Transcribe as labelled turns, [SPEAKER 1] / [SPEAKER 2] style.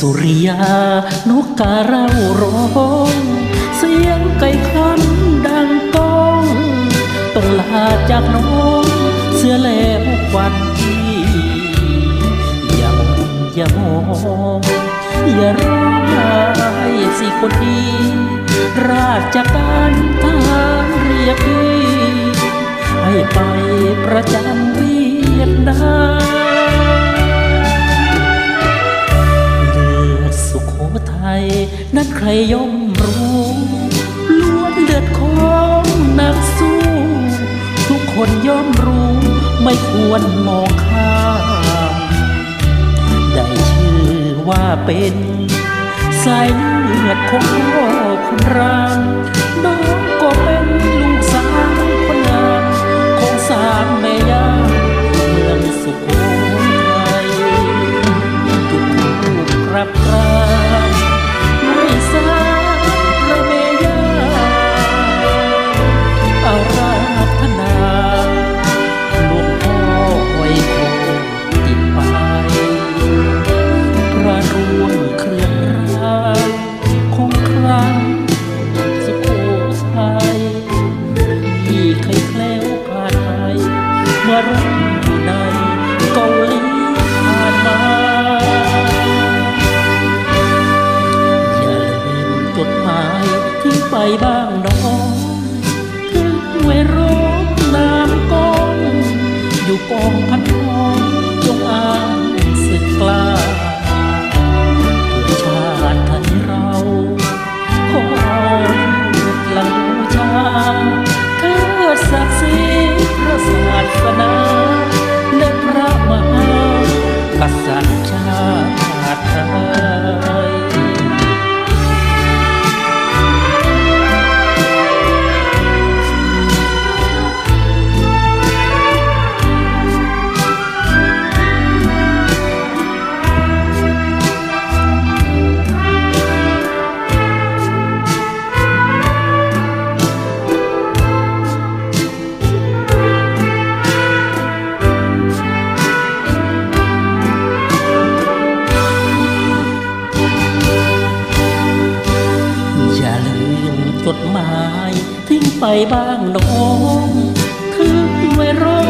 [SPEAKER 1] สุริยานกกาเราร้อง เสียงไก่ขันดังก้องต้องลาจากน้องเสื้อแล้ววันที่อย่ามองอย่ามองอย่าร้องไห้สิคนดีราชการทหารเรียกพี่ให้ไปประจำเวียดนาม นั้นใครย่อมรู้ล้วนเลือดของนักสู้ ทุกคนย่อมรู้ไม่ควรมองข้ามได้ชื่อว่าเป็น สายเลือดของ จดหมายทิ้งไปบ้างน้องถึงไว้รบน้ำกองอยู่กองพันทองจงอ่านสึกกล้า จดหมาย ทิ้งไปบ้างน้อง คือไว้ร้อ